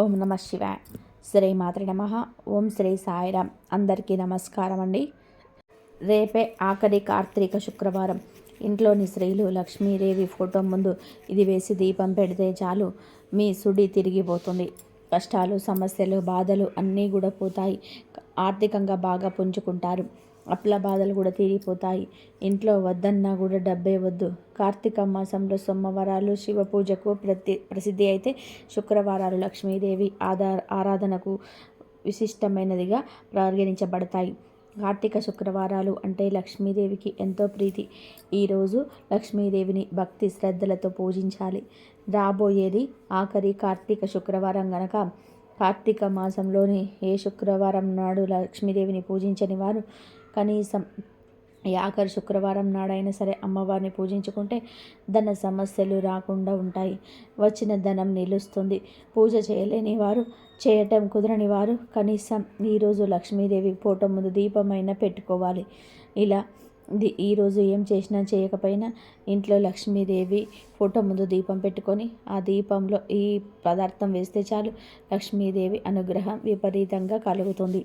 ఓం నమ శివాయ. శ్రీ మాతృ నమ. ఓం శ్రీ సాయిరామ్. అందరికీ నమస్కారం అండి. రేపే ఆఖరి కార్తీక శుక్రవారం. ఇంట్లోని స్త్రీలు లక్ష్మీదేవి ఫోటో ముందు ఇది వేసి దీపం పెడితే చాలు. మీ సుడి తిరిగిపోతుంది. కష్టాలు సమస్యలు బాధలు అన్నీ కూడా పోతాయి. ఆర్థికంగా బాగా పుంజుకుంటారు. అప్పుల బాధలు కూడా తీరిపోతాయి. ఇంట్లో వద్దన్నా కూడా డబ్బే వద్దు. కార్తీక మాసంలో సోమవారాలు శివ పూజకు ప్రతి ప్రసిద్ధి అయితే శుక్రవారాలు లక్ష్మీదేవి ఆదా ఆరాధనకు విశిష్టమైనదిగా పరిగణించబడతాయి. కార్తీక శుక్రవారాలు అంటే లక్ష్మీదేవికి ఎంతో ప్రీతి. ఈరోజు లక్ష్మీదేవిని భక్తి శ్రద్ధలతో పూజించాలి. రాబోయేది ఆఖరి కార్తీక శుక్రవారం గనక కార్తీక మాసంలోని ఏ శుక్రవారం నాడు లక్ష్మీదేవిని పూజించని వారు కనీసం ఈ ఆఖరి శుక్రవారం నాడైనా సరే అమ్మవారిని పూజించుకుంటే ధన సమస్యలు రాకుండా ఉంటాయి. వచ్చిన ధనం నిలుస్తుంది. పూజ చేయలేని వారు చేయటం కుదరని వారు కనీసం ఈరోజు లక్ష్మీదేవి ఫోటో ముందు దీపమైనా పెట్టుకోవాలి. ఇలా ఇది ఈరోజు ఏం చేసినా చేయకపోయినా ఇంట్లో లక్ష్మీదేవి ఫోటో ముందు దీపం పెట్టుకొని ఆ దీపంలో ఈ పదార్థం వేస్తే చాలు. లక్ష్మీదేవి అనుగ్రహం విపరీతంగా కలుగుతుంది.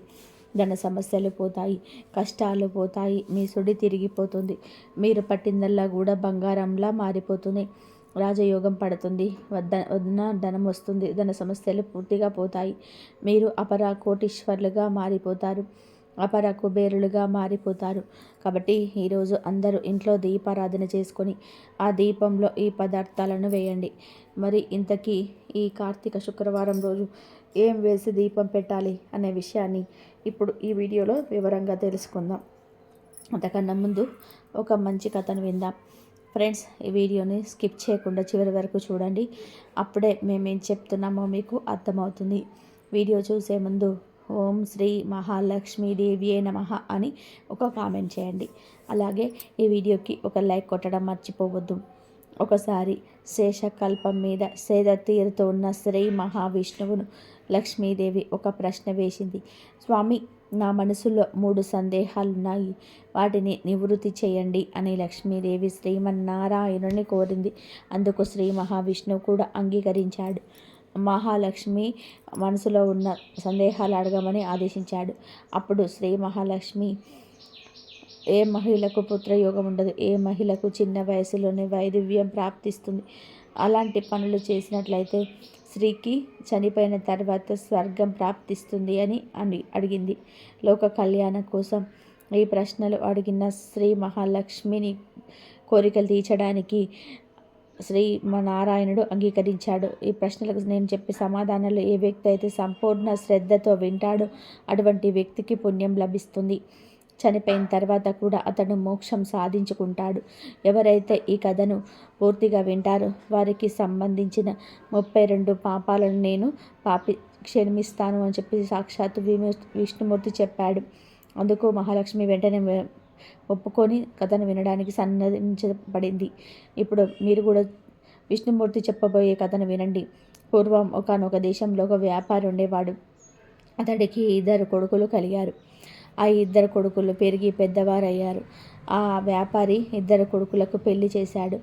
ధన సమస్యలు పోతాయి కష్టాలు పోతాయి మీ సుడి తిరిగిపోతుంది. మీరు పట్టిందల్లా కూడా బంగారంలా మారిపోతుంది. రాజయోగం పడుతుంది వద్ద వద్ద ధనం వస్తుంది ధన సమస్యలు పూర్తిగా పోతాయి. మీరు అపరా కోటీశ్వర్లుగా మారిపోతారు. అపర కుబేరులుగా మారిపోతారు. కాబట్టి ఈరోజు అందరూ ఇంట్లో దీపారాధన చేసుకొని ఆ దీపంలో ఈ పదార్థాలను వేయండి. మరి ఇంతకీ ఈ కార్తీక శుక్రవారం రోజు ఏం వేసి దీపం పెట్టాలి అనే విషయాన్ని ఇప్పుడు ఈ వీడియోలో వివరంగా తెలుసుకుందాం. అంతకన్నా ముందు ఒక మంచి కథను విందాం. ఫ్రెండ్స్ ఈ వీడియోని స్కిప్ చేయకుండా చివరి వరకు చూడండి. అప్పుడే మేమేం చెప్తున్నామో మీకు అర్థమవుతుంది. వీడియో చూసే ముందు ఓం శ్రీ మహాలక్ష్మీదేవియే నమ అని ఒక కామెంట్ చేయండి. అలాగే ఈ వీడియోకి ఒక లైక్ కొట్టడం మర్చిపోవద్దు. ఒకసారి శేషకల్పం మీద సేద తీరుతూ ఉన్న శ్రీ మహావిష్ణువును లక్ష్మీదేవి ఒక ప్రశ్న వేసింది. స్వామి నా మనసులో మూడు సందేహాలున్నాయి. వాటిని నివృత్తి చేయండి అని లక్ష్మీదేవి శ్రీమన్నారాయణుని కోరింది. అందుకు శ్రీ మహావిష్ణువు కూడా అంగీకరించాడు. మహాలక్ష్మి మనసులో ఉన్న సందేహాలు అడగమని ఆదేశించాడు. అప్పుడు శ్రీ మహాలక్ష్మి ఏ మహిళకు పుత్రయోగం ఉండదు. ఏ మహిళకు చిన్న వయసులోనే వైదివ్యం ప్రాప్తిస్తుంది. అలాంటి పనులు చేసినట్లయితే స్త్రీకి చనిపోయిన తర్వాత స్వర్గం ప్రాప్తిస్తుంది అని అని అడిగింది. లోక కళ్యాణం కోసం ఈ ప్రశ్నలు అడిగిన శ్రీ మహాలక్ష్మిని కోరికలు తీర్చడానికి శ్రీ నారాయణుడు అంగీకరించాడు. ఈ ప్రశ్నలకు నేను చెప్పే సమాధానాలు ఏ వ్యక్తి అయితే సంపూర్ణ శ్రద్ధతో వింటాడో అటువంటి వ్యక్తికి పుణ్యం లభిస్తుంది. చనిపోయిన తర్వాత కూడా అతను మోక్షం సాధించుకుంటాడు. ఎవరైతే ఈ కథను పూర్తిగా వింటారో వారికి సంబంధించిన ముప్పై రెండు పాపాలను నేను పాపి క్షమిస్తాను అని చెప్పి సాక్షాత్తు విష్ణుమూర్తి చెప్పాడు. అందుకు మహాలక్ష్మి వెంటనే ఒప్పుకొని కథను వినడానికి సన్నదించబడింది. ఇప్పుడు మీరు కూడా విష్ణుమూర్తి చెప్పబోయే కథను వినండి. పూర్వం ఒకనొక దేశంలో ఒక వ్యాపారి ఉండేవాడు. అతడికి ఇద్దరు కొడుకులు కలిగారు. ఆ ఇద్దరు కొడుకులు పెరిగి పెద్దవారయ్యారు. ఆ వ్యాపారి ఇద్దరు కొడుకులకు పెళ్ళి చేశాడు.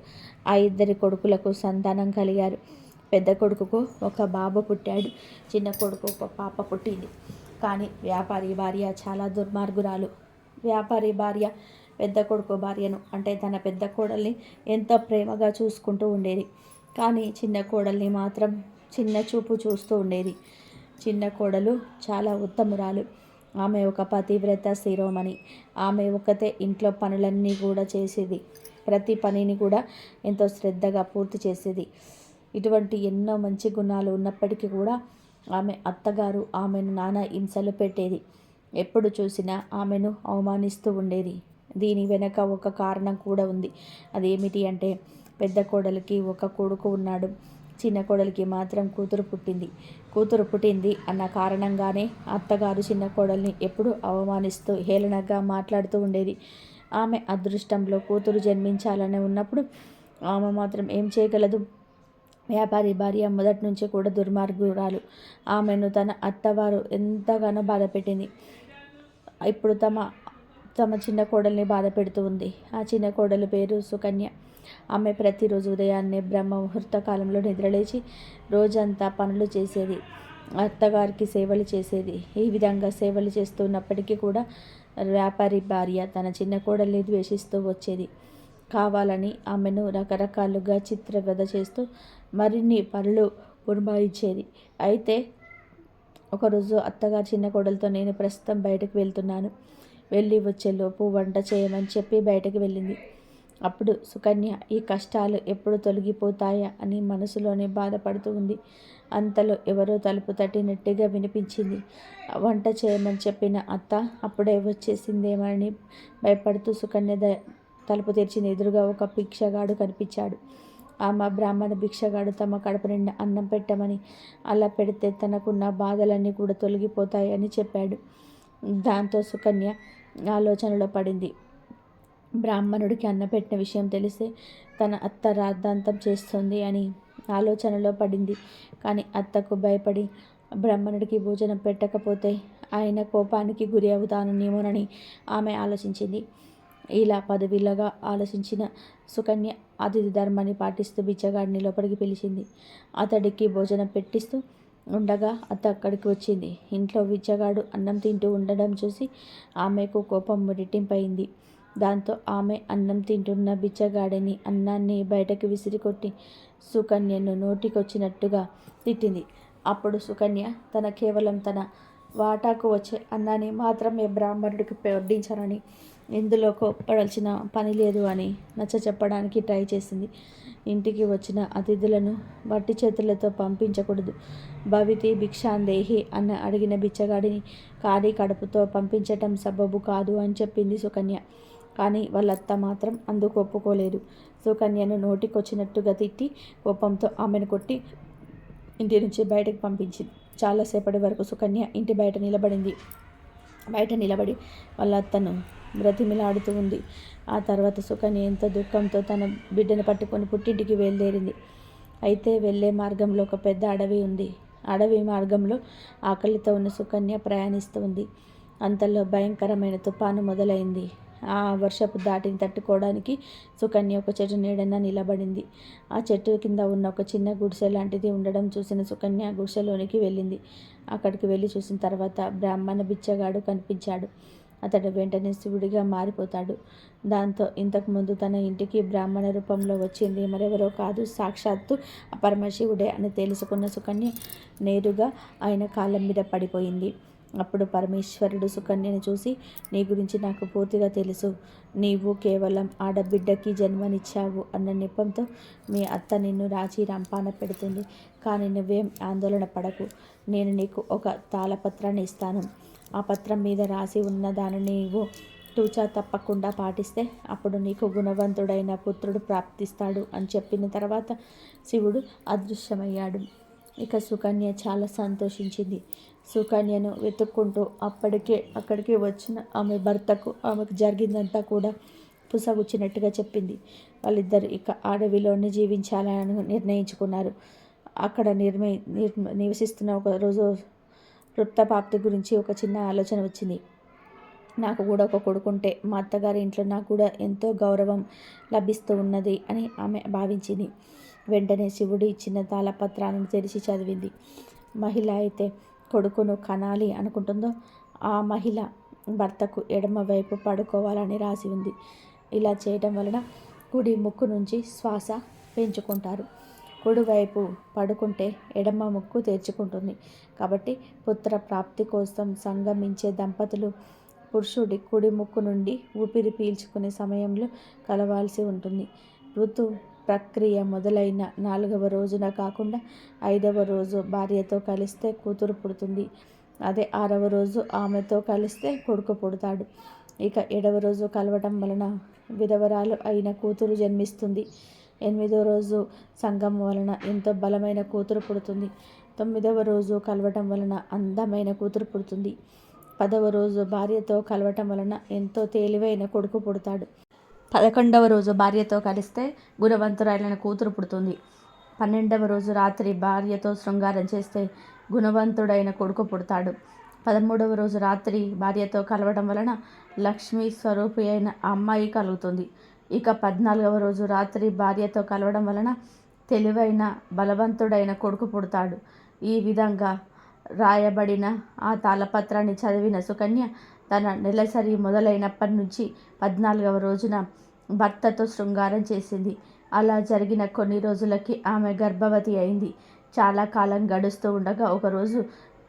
ఆ ఇద్దరి కొడుకులకు సంతానం కలిగారు. పెద్ద కొడుకుకు ఒక బాబు పుట్టాడు. చిన్న కొడుకు ఒక పాప పుట్టింది. కానీ వ్యాపారి భార్య చాలా దుర్మార్గురాలు. వ్యాపారి భార్య పెద్ద కొడుకు భార్యను అంటే తన పెద్ద కోడల్ని ఎంతో ప్రేమగా చూసుకుంటూ ఉండేది. కానీ చిన్న కోడల్ని మాత్రం చిన్న చూపు చూస్తూ ఉండేది. చిన్న కోడలు చాలా ఉత్తమురాలు. ఆమె ఒక పతివ్రత శిరోమణి. ఆమె ఒకతే ఇంట్లో పనులన్నీ కూడా చేసేది. ప్రతి పనిని కూడా ఎంతో శ్రద్ధగా పూర్తి చేసేది. ఇటువంటి ఎన్నో మంచి గుణాలు ఉన్నప్పటికీ కూడా ఆమె అత్తగారు ఆమెను నానా హింసలు పెట్టేది. ఎప్పుడు చూసినా ఆమెను అవమానిస్తూ ఉండేది. దీని వెనక ఒక కారణం కూడా ఉంది. అదేమిటి అంటే పెద్ద కోడలికి ఒక కొడుకు ఉన్నాడు. చిన్న కోడలికి మాత్రం కూతురు పుట్టింది. కూతురు పుట్టింది అన్న కారణంగానే అత్తగారు చిన్న కోడల్ని ఎప్పుడు అవమానిస్తూ హేళనగా మాట్లాడుతూ ఉండేది. ఆమె అదృష్టంలో కూతురు జన్మించాలని ఉన్నప్పుడు ఆమె మాత్రం ఏం చేయగలదు? వ్యాపారి భార్య మొదటి నుంచి కూడా దుర్మార్గురాలు. ఆమెను తన అత్తవారు ఎంతగానో బాధపెట్టింది. ఇప్పుడు తమ తమ చిన్న కోడల్ని బాధ పెడుతూ ఉంది. ఆ చిన్న కోడలు పేరు సుకన్య. ఆమె ప్రతిరోజు ఉదయాన్నే బ్రహ్మ ముహూర్త కాలంలో నిద్రలేచి రోజంతా పనులు చేసేది. అత్తగారికి సేవలు చేసేది. ఈ విధంగా సేవలు చేస్తున్నప్పటికీ కూడా వ్యాపారి భార్య తన చిన్న కోడల్ని ద్వేషిస్తూ వచ్చేది. కావాలని ఆమెను రకరకాలుగా చిత్రవద చేస్తూ మరిన్ని పనులు పురమాయించేది. అయితే ఒకరోజు అత్తగారు చిన్న కోడలతో నేను ప్రస్తుతం బయటకు వెళ్తున్నాను. వెళ్ళి వచ్చేలోపు వంట చేయమని చెప్పి బయటకు వెళ్ళింది. అప్పుడు సుకన్య ఈ కష్టాలు ఎప్పుడు తొలగిపోతాయా? అని మనసులోనే బాధపడుతూ ఉంది. అంతలో ఎవరో తలుపు తట్టినట్టుగా వినిపించింది. వంట చేయమని చెప్పిన అత్త అప్పుడే వచ్చేసిందేమని భయపడుతూ సుకన్య ద తలుపు తెరిచిన ఎదురుగా ఒక భిక్షగాడు కనిపించాడు. ఆమె బ్రాహ్మణ భిక్షగాడు తమ కడప నిండా అన్నం పెట్టమని అలా పెడితే తనకున్న బాధలన్నీ కూడా తొలగిపోతాయని చెప్పాడు. దాంతో సుకన్య ఆలోచనలో పడింది. బ్రాహ్మణుడికి అన్న పెట్టిన విషయం తెలిస్తే తన అత్త రాద్ధాంతం చేస్తుంది అని ఆలోచనలో పడింది. కానీ అత్తకు భయపడి బ్రాహ్మణుడికి భోజనం పెట్టకపోతే ఆయన కోపానికి గురి అవుతాననేమోనని ఆమె ఆలోచించింది. ఇలా పదవిలాగా ఆలోచించిన సుకన్య అతిథి ధర్మాన్ని పాటిస్తూ బిచ్చగాడిని లోపలికి పిలిచింది. అతడికి భోజనం పెట్టిస్తూ ఉండగా అత్త అక్కడికి వచ్చింది. ఇంట్లో బిచ్చగాడు అన్నం తింటూ ఉండడం చూసి ఆమెకు కోపం రెట్టింపైంది. దాంతో ఆమె అన్నం తింటున్న బిచ్చగాడిని అన్నాన్ని బయటకు విసిరికొట్టి సుకన్యను నోటికొచ్చినట్టుగా తిట్టింది. అప్పుడు సుకన్య తన కేవలం తన వాటాకు వచ్చే అన్నాన్ని మాత్రమే బ్రాహ్మణుడికి వడ్డించానని ఇందులో కోప్పడాల్సిన పని లేదు అని నచ్చ చెప్పడానికి ట్రై చేసింది. ఇంటికి వచ్చిన అతిథులను వట్టి చేతులతో పంపించకూడదు. భవితి భిక్షాందేహి అన్న అడిగిన బిచ్చగాడిని ఖాళీ కడుపుతో పంపించటం సబబు కాదు అని చెప్పింది సుకన్య. కానీ వాళ్ళత్త మాత్రం అందుకు ఒప్పుకోలేదు. సుకన్యను నోటికొచ్చినట్టుగా తిట్టి కోపంతో ఆమెను కొట్టి ఇంటి నుంచి బయటకు పంపించింది. చాలాసేపటి వరకు సుకన్య ఇంటి బయట నిలబడింది. బయట నిలబడి వాళ్ళ అత్తను బ్రతిమిలాడుతూ ఉంది. ఆ తర్వాత సుకన్య ఎంత దుఃఖంతో తన బిడ్డను పట్టుకొని పుట్టింటికి వెళ్ళేరింది. అయితే వెళ్ళే మార్గంలో ఒక పెద్ద అడవి ఉంది. అడవి మార్గంలో ఆకలితో ఉన్న సుకన్య ప్రయాణిస్తుంది అంతలో భయంకరమైన తుఫాను మొదలైంది. ఆ వర్షపు దాటిని తట్టుకోవడానికి సుకన్య ఒక చెట్టు నీడన నిలబడింది. ఆ చెట్టు కింద ఉన్న ఒక చిన్న గుడిసె లాంటిది ఉండడం చూసిన సుకన్య గుడిసెలోనికి వెళ్ళింది. అక్కడికి వెళ్ళి చూసిన తర్వాత బ్రాహ్మణ బిచ్చగాడు కనిపించాడు. అతడు వెంటనే శివుడిగా మారిపోతాడు. దాంతో ఇంతకుముందు తన ఇంటికి బ్రాహ్మణ రూపంలో వచ్చింది. మరెవరో కాదు సాక్షాత్తు పరమశివుడే అని తెలుసుకున్న సుకన్య నేరుగా ఆయన కాళ్ళ మీద పడిపోయింది. అప్పుడు పరమేశ్వరుడు సుకన్యను చూసి నీ గురించి నాకు పూర్తిగా తెలుసు. నీవు కేవలం ఆడబిడ్డకి జన్మనిచ్చావు అన్న నెపంతో మీ అత్త నిన్ను రాచి రంపాన పెడుతుంది. కానీ నువ్వేం ఆందోళన పడకు. నేను నీకు ఒక తాళపత్రాన్ని ఇస్తాను. ఆ పత్రం మీద రాసి ఉన్న దానిని నీవు తూచా తప్పకుండా పాటిస్తే అప్పుడు నీకు గుణవంతుడైన పుత్రుడు ప్రాప్తిస్తాడు అని చెప్పిన తర్వాత శివుడు అదృశ్యమయ్యాడు. ఇక సుకన్య చాలా సంతోషించింది. సుకన్యను వెతుక్కుంటూ అప్పటికే అక్కడికి వచ్చిన ఆమె భర్తకు ఆమెకు జరిగిందంతా కూడా పుసగుచ్చినట్టుగా చెప్పింది. వాళ్ళిద్దరు ఇక అడవిలోనే జీవించాలని నిర్ణయించుకున్నారు. అక్కడ నిర్మి నివసిస్తున్న ఒక రోజు వృత్తపాప్తి గురించి ఒక చిన్న ఆలోచన వచ్చింది. నాకు కూడా ఒక కొడుకుంటే మా అత్తగారి ఇంట్లో నాకు కూడా ఎంతో గౌరవం లభిస్తూ ఉన్నది అని ఆమె భావించింది. వెంటనే శివుడి ఇచ్చిన తాళపత్రాలను తెరిచి చదివింది. మహిళ అయితే కొడుకును కనాలి అనుకుంటుందో ఆ మహిళ భర్తకు ఎడమవైపు పడుకోవాలని రాసి ఉంది. ఇలా చేయడం వలన కుడి ముక్కు నుంచి శ్వాస పెంచుకుంటారు. కుడివైపు పడుకుంటే ఎడమ ముక్కు తెరుచుకుంటుంది. కాబట్టి పుత్ర ప్రాప్తి కోసం సంగమించే దంపతులు పురుషుడి కుడి ముక్కు నుండి ఊపిరి పీల్చుకునే సమయంలో కలవాల్సి ఉంటుంది. ఋతు ప్రక్రియ మొదలైన నాలుగవ రోజున కాకుండా ఐదవ రోజు భార్యతో కలిస్తే కూతురు పుడుతుంది. అదే ఆరవ రోజు ఆమెతో కలిస్తే కొడుకు పుడతాడు. ఇక ఏడవ రోజు కలవటం వలన విధవరాలు అయిన కూతురు జన్మిస్తుంది. ఎనిమిదవ రోజు సంగమం వలన ఎంతో బలమైన కూతురు పుడుతుంది. తొమ్మిదవ రోజు కలవటం వలన అందమైన కూతురు పుడుతుంది. పదవ రోజు భార్యతో కలవటం వలన ఎంతో తేలివైన కొడుకు పుడతాడు. పదకొండవ రోజు భార్యతో కలిస్తే గుణవంతురాలైన కూతురు పుడుతుంది. పన్నెండవ రోజు రాత్రి భార్యతో శృంగారం చేస్తే గుణవంతుడైన కొడుకు పుడతాడు. పదమూడవ రోజు రాత్రి భార్యతో కలవడం వలన లక్ష్మీ స్వరూపి అయిన అమ్మాయి కలుగుతుంది. ఇక పద్నాలుగవ రోజు రాత్రి భార్యతో కలవడం వలన తెలివైన బలవంతుడైన కొడుకు పుడతాడు. ఈ విధంగా రాయబడిన ఆ తాళపత్రాన్ని చదివిన సుకన్య తన నెలసరి మొదలైనప్పటి నుంచి పద్నాలుగవ రోజున భర్తతో శృంగారం చేసింది. అలా జరిగిన కొన్ని రోజులకి ఆమె గర్భవతి అయింది. చాలా కాలం గడుస్తూ ఉండగా ఒకరోజు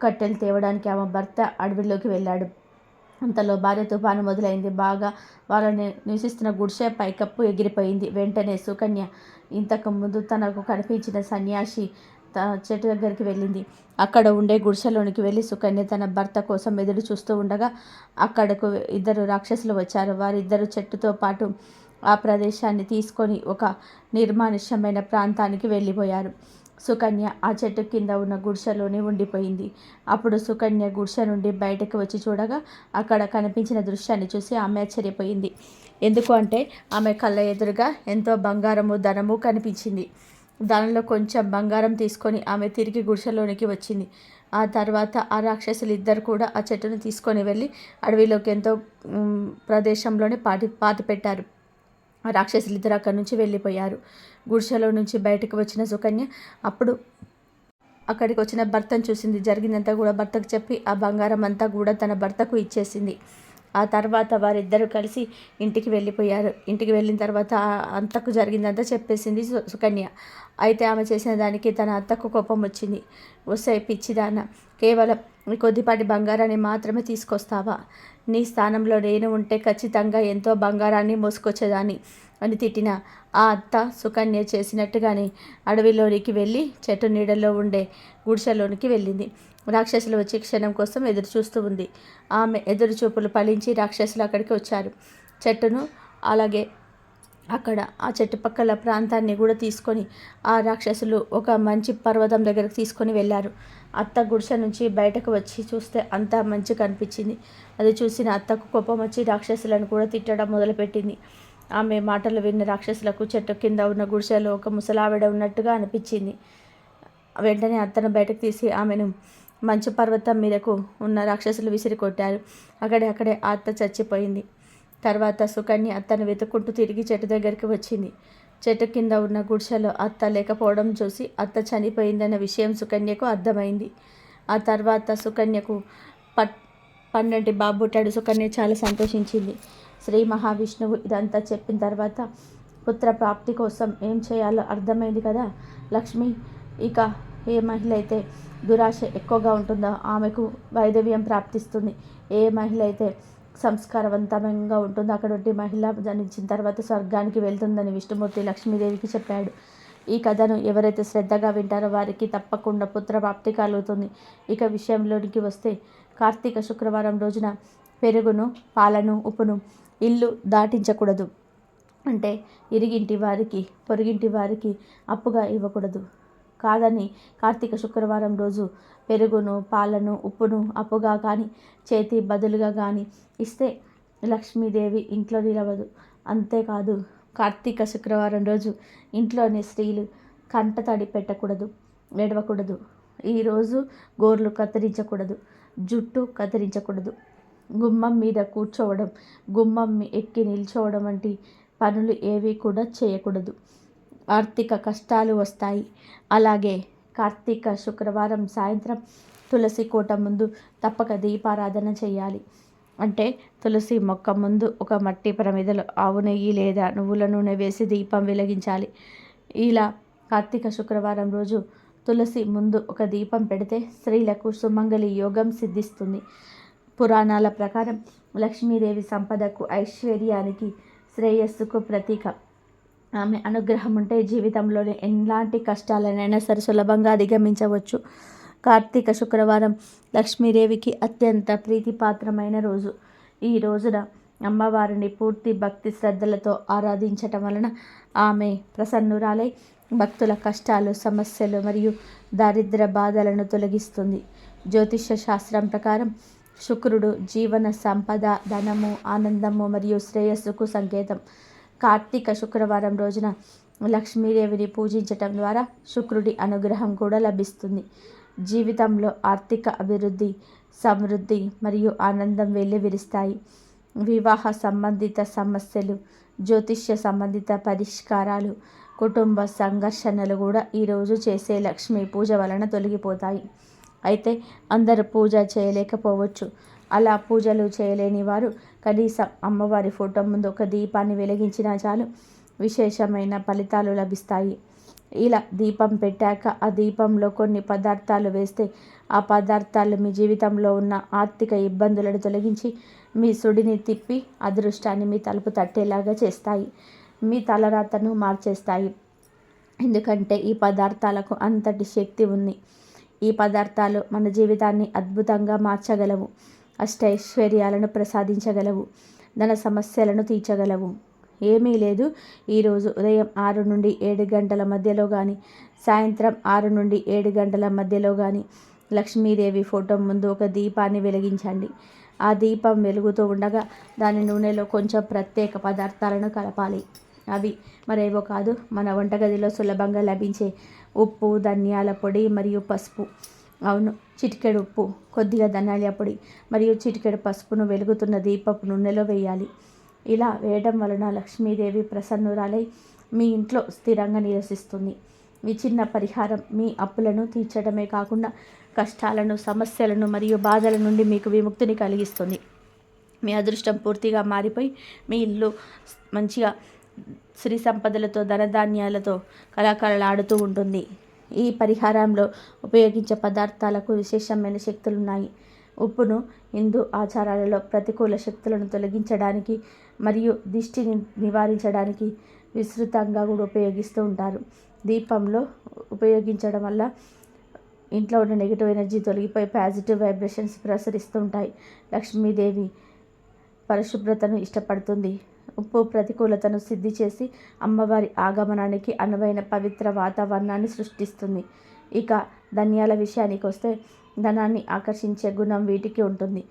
కట్టెలు తేవడానికి ఆమె భర్త అడవిలోకి వెళ్ళాడు. అంతలో భార్య తుఫాను మొదలైంది. బాగా వాళ్ళని నివసిస్తున్న గుడిసె పైకప్పు ఎగిరిపోయింది. వెంటనే సుకన్య ఇంతకుముందు తనకు కనిపించిన సన్యాసి చెట్టు దగ్గరికి వెళ్ళింది. అక్కడ ఉండే గుడిసెలోనికి వెళ్ళి సుకన్య తన భర్త కోసం ఎదురు చూస్తూ ఉండగా అక్కడకు ఇద్దరు రాక్షసులు వచ్చారు. వారిద్దరు చెట్టుతో పాటు ఆ ప్రదేశాన్ని తీసుకొని ఒక నిర్మానుష్యమైన ప్రాంతానికి వెళ్ళిపోయారు. సుకన్య ఆ చెట్టు కింద ఉన్న గుడిసెలోనే ఉండిపోయింది. అప్పుడు సుకన్య గుడిసె నుండి బయటకు వచ్చి చూడగా అక్కడ కనిపించిన దృశ్యాన్ని చూసి ఆమె ఆశ్చర్యపోయింది. ఎందుకు అంటే ఆమె కళ్ళ ఎదురుగా ఎంతో బంగారము ధనము కనిపించింది. దానిలో కొంచెం బంగారం తీసుకొని ఆమె తిరిగి గుడిసెలోనికి వచ్చింది. ఆ తర్వాత ఆ రాక్షసులు ఇద్దరు కూడా ఆ చెట్టును తీసుకొని వెళ్ళి అడవిలోకి ఎంతో ప్రదేశంలోనే పాటి పాతి పెట్టారు. ఆ రాక్షసులు ఇద్దరు అక్కడి నుంచి వెళ్ళిపోయారు. గుడిసెలో నుంచి బయటకు వచ్చిన సుకన్య అప్పుడు అక్కడికి వచ్చిన భర్తను చూసింది. జరిగిందంతా కూడా భర్తకు చెప్పి ఆ బంగారం అంతా కూడా తన భర్తకు ఇచ్చేసింది. ఆ తర్వాత వారిద్దరూ కలిసి ఇంటికి వెళ్ళిపోయారు. ఇంటికి వెళ్ళిన తర్వాత అంతకు జరిగిందంతా చెప్పేసింది సుకన్య. అయితే ఆమె చేసిన దానికి తన అత్తకు కోపం వచ్చింది. వస్తే పిచ్చిదాన కేవలం కొద్దిపాటి బంగారాన్ని మాత్రమే తీసుకొస్తావా? నీ స్థానంలో నేను ఉంటే ఖచ్చితంగా ఎంతో బంగారాన్ని మోసుకొచ్చేదాన్ని అని తిట్టిన ఆ అత్త సుకన్య చేసినట్టుగానే అడవిలోనికి వెళ్ళి చెట్టు నీడలో ఉండే గుడిసెలోనికి వెళ్ళింది. రాక్షసులు వచ్చే క్షణం కోసం ఎదురు చూస్తూ ఉంది. ఆమె ఎదురు చూపులు ఫలించి రాక్షసులు అక్కడికి వచ్చారు. చెట్టును అలాగే అక్కడ ఆ చెట్టు పక్కల ప్రాంతాన్ని కూడా తీసుకొని ఆ రాక్షసులు ఒక మంచి పర్వతం దగ్గరకు తీసుకొని వెళ్ళారు. అత్త గుడిసె నుంచి బయటకు వచ్చి చూస్తే అంతా మంచి కనిపించింది. అది చూసిన అత్తకు కోపం వచ్చి రాక్షసులను కూడా తిట్టడం మొదలుపెట్టింది. ఆమె మాటలు విన్న రాక్షసులకు చెట్టు కింద ఉన్న గుడిసెలో ఒక ముసలావిడ ఉన్నట్టుగా అనిపించింది. వెంటనే అత్తను బయటకు తీసి ఆమెను మంచు పర్వతం మీదకు ఉన్న రాక్షసులు విసిరి కొట్టారు అక్కడే అక్కడే అత్త చచ్చిపోయింది. తర్వాత సుకన్య అత్తను వెతుక్కుంటూ తిరిగి చెట్టు దగ్గరికి వచ్చింది. చెట్టు కింద ఉన్న గుడిసెలో అత్త లేకపోవడం చూసి అత్త చనిపోయిందన్న విషయం సుకన్యకు అర్థమైంది. ఆ తర్వాత సుకన్యకు పట్ పన్నెండు బాబు పుట్టాడు. సుకన్య చాలా సంతోషించింది. శ్రీ మహావిష్ణువు ఇదంతా చెప్పిన తర్వాత పుత్ర ప్రాప్తి కోసం ఏం చేయాలో అర్థమైంది కదా లక్ష్మి? ఇక ఏ మహిళ అయితే దురాశ ఎక్కువగా ఉంటుందో? ఆమెకు వైదవ్యం ప్రాప్తిస్తుంది. ఏ మహిళ అయితే సంస్కారవంతంగా ఉంటుందో అక్కడ మహిళ జనించిన తర్వాత స్వర్గానికి వెళ్తుందని విష్ణుమూర్తి లక్ష్మీదేవికి చెప్పాడు. ఈ కథను ఎవరైతే శ్రద్ధగా వింటారో వారికి తప్పకుండా పుత్రప్రాప్తి కలుగుతుంది. ఇక విషయంలోనికి వస్తే కార్తీక శుక్రవారం రోజున పెరుగును పాలను ఉప్పును ఇల్లు దాటించకూడదు. అంటే ఇరిగింటి వారికి పొరుగింటి వారికి అప్పుగా ఇవ్వకూడదు. కాదని కార్తీక శుక్రవారం రోజు పెరుగును పాలను ఉప్పును అప్పుగా కానీ చేతి బదులుగా కానీ ఇస్తే లక్ష్మీదేవి ఇంట్లో నిలవదు. అంతేకాదు కార్తీక శుక్రవారం రోజు ఇంట్లోని స్త్రీలు కంట తడి పెట్టకూడదు వెడవకూడదు ఈరోజు గోర్లు కత్తిరించకూడదు జుట్టు కత్తిరించకూడదు. గుమ్మం మీద కూర్చోవడం గుమ్మం ఎక్కి నిల్చోవడం వంటి పనులు ఏవి కూడా చేయకూడదు. ఆర్థిక కష్టాలు వస్తాయి. అలాగే కార్తీక శుక్రవారం సాయంత్రం తులసి కోట ముందు తప్పక దీపారాధన చేయాలి. అంటే తులసి మొక్క ముందు ఒక మట్టి ప్రమిదలో ఆవు నెయ్యి లేదా నువ్వుల నూనె వేసి దీపం వెలిగించాలి. ఇలా కార్తీక శుక్రవారం రోజు తులసి ముందు ఒక దీపం పెడితే స్త్రీలకు సుమంగళి యోగం సిద్ధిస్తుంది. పురాణాల ప్రకారం లక్ష్మీదేవి సంపదకు ఐశ్వర్యానికి శ్రేయస్సుకు ప్రతీక. ఆమె అనుగ్రహం ఉంటే జీవితంలోని ఎలాంటి కష్టాలనైనా సరే సులభంగా అధిగమించవచ్చు. కార్తీక శుక్రవారం లక్ష్మీదేవికి అత్యంత ప్రీతిపాత్రమైన రోజు. ఈ రోజున అమ్మవారిని పూర్తి భక్తి శ్రద్ధలతో ఆరాధించటం వలన ఆమె ప్రసన్నురాలై భక్తుల కష్టాలు సమస్యలు మరియు దారిద్ర బాధలను తొలగిస్తుంది. జ్యోతిష్య శాస్త్రం ప్రకారం శుక్రుడు జీవన సంపద ధనము ఆనందము మరియు శ్రేయస్సుకు సంకేతం. కార్తీక శుక్రవారం రోజున లక్ష్మీదేవిని పూజించటం ద్వారా శుక్రుడి అనుగ్రహం కూడా లభిస్తుంది. జీవితంలో ఆర్థిక అభివృద్ధి సమృద్ధి మరియు ఆనందం వెల్లివిరుస్తాయి. వివాహ సంబంధిత సమస్యలు జ్యోతిష్య సంబంధిత పరిష్కారాలు కుటుంబ సంఘర్షణలు కూడా ఈరోజు చేసే లక్ష్మీ పూజ వలన తొలగిపోతాయి. అయితే అందరూ పూజ చేయలేకపోవచ్చు. అలా పూజలు చేయలేని వారు కనీసం అమ్మవారి ఫోటో ముందు ఒక దీపాన్ని వెలిగించినా చాలు. విశేషమైన ఫలితాలు లభిస్తాయి. ఇలా దీపం పెట్టాక ఆ దీపంలో కొన్ని పదార్థాలు వేస్తే ఆ పదార్థాలు మీ జీవితంలో ఉన్న ఆర్థిక ఇబ్బందులను తొలగించి మీ సుడిని తిప్పి అదృష్టాన్ని మీ తలుపు తట్టేలాగా చేస్తాయి. మీ తలరాతను మార్చేస్తాయి. ఎందుకంటే ఈ పదార్థాలకు అంతటి శక్తి ఉంది. ఈ పదార్థాలు మన జీవితాన్ని అద్భుతంగా మార్చగలవు. అష్టైశ్వర్యాలను ప్రసాదించగలవు ధన సమస్యలను తీర్చగలవు. ఏమీ లేదు. ఈరోజు ఉదయం ఆరు నుండి ఏడు గంటల మధ్యలో కానీ సాయంత్రం ఆరు నుండి ఏడు గంటల మధ్యలో కానీ లక్ష్మీదేవి ఫోటో ముందు ఒక దీపాన్ని వెలిగించండి. ఆ దీపం వెలుగుతూ ఉండగా దాని నూనెలో కొంచెం ప్రత్యేక పదార్థాలను కలపాలి. అవి మరేవో కాదు మన వంటగదిలో సులభంగా లభించే ఉప్పు ధనియాల పొడి మరియు పసుపు. అవును. చిటికెడు ఉప్పు కొద్దిగా ధనియాల పొడి మరియు చిటికెడు పసుపును వెలుగుతున్న దీపపు నూనెలో వేయాలి. ఇలా వేయడం వలన లక్ష్మీదేవి ప్రసన్నురాలై మీ ఇంట్లో స్థిరంగా నివసిస్తుంది. మీ చిన్న పరిహారం మీ అప్పులను తీర్చడమే కాకుండా కష్టాలను సమస్యలను మరియు బాధల నుండి మీకు విముక్తిని కలిగిస్తుంది. మీ అదృష్టం పూర్తిగా మారిపోయి మీ ఇల్లు మంచిగా సిరి సంపదలతో ధనధాన్యాలతో కళాకళలాడుతూ ఉంటుంది. ఈ పరిహారంలో ఉపయోగించే పదార్థాలకు విశేషమైన శక్తులు ఉన్నాయి ఉప్పును హిందూ ఆచారాలలో ప్రతికూల శక్తులను తొలగించడానికి మరియు దిష్టిని నివారించడానికి విస్తృతంగా కూడా ఉపయోగిస్తూ ఉంటారు. దీపంలో ఉపయోగించడం వల్ల ఇంట్లో ఉన్న నెగిటివ్ ఎనర్జీ తొలగిపోయి పాజిటివ్ వైబ్రేషన్స్ ప్రసరిస్తుంటాయి. లక్ష్మీదేవి పరిశుభ్రతను ఇష్టపడుతుంది. ఉప్పు ప్రతికూలతను సిద్ధి చేసి అమ్మవారి ఆగమనానికి అనువైన పవిత్ర వాతావరణాన్ని సృష్టిస్తుంది. ఇక ధన్యాల విషయానికి వస్తే ధనాన్ని ఆకర్షించే గుణం వీటికి ఉంటుంది.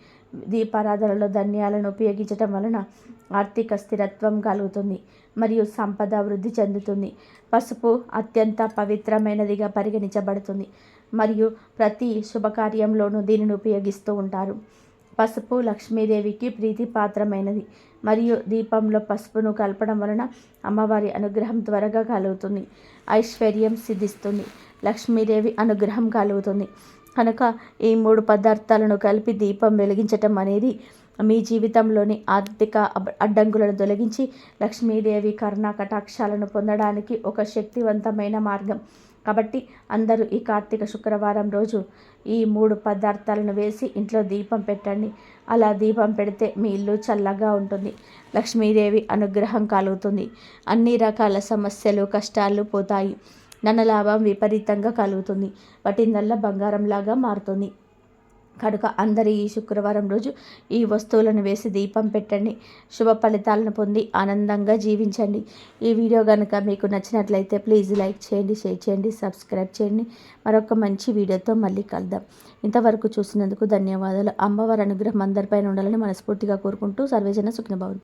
దీపారాధనలో ధన్యాలను ఉపయోగించటం వలన ఆర్థిక స్థిరత్వం కలుగుతుంది మరియు సంపద వృద్ధి చెందుతుంది. పసుపు అత్యంత పవిత్రమైనదిగా పరిగణించబడుతుంది మరియు ప్రతి శుభకార్యంలోనూ దీనిని ఉపయోగిస్తూ ఉంటారు. పసుపు లక్ష్మీదేవికి ప్రీతిపాత్రమైనది. మరియు దీపంలో పసుపును కలపడం వలన అమ్మవారి అనుగ్రహం త్వరగా కలుగుతుంది. ఐశ్వర్యం సిద్ధిస్తుంది. లక్ష్మీదేవి అనుగ్రహం కలుగుతుంది. కనుక ఈ మూడు పదార్థాలను కలిపి దీపం వెలిగించటం అనేది మీ జీవితంలోని ఆర్థిక అడ్డంకులను తొలగించి లక్ష్మీదేవి కరుణ కటాక్షాలను పొందడానికి ఒక శక్తివంతమైన మార్గం. కాబట్టి అందరూ ఈ కార్తీక శుక్రవారం రోజు ఈ మూడు పదార్థాలను వేసి ఇంట్లో దీపం పెట్టండి. అలా దీపం పెడితే మీ ఇల్లు చల్లగా ఉంటుంది. లక్ష్మీదేవి అనుగ్రహం కలుగుతుంది. అన్ని రకాల సమస్యలు కష్టాలు పోతాయి. ధనలాభం విపరీతంగా కలుగుతుంది. వాటిందల్లా బంగారంలాగా మారుతుంది. కనుక అందరి ఈ శుక్రవారం రోజు ఈ వస్తువులను వేసి దీపం పెట్టండి. శుభ ఫలితాలను పొంది ఆనందంగా జీవించండి. ఈ వీడియో కనుక మీకు నచ్చినట్లయితే ప్లీజ్ లైక్ చేయండి షేర్ చేయండి సబ్స్క్రైబ్ చేయండి. మరొక మంచి వీడియోతో మళ్ళీ కలుద్దాం. ఇంతవరకు చూసినందుకు ధన్యవాదాలు. అమ్మవారి అనుగ్రహం అందరిపైన ఉండాలని మనస్ఫూర్తిగా కోరుకుంటూ సర్వేజన సుఖనభవన్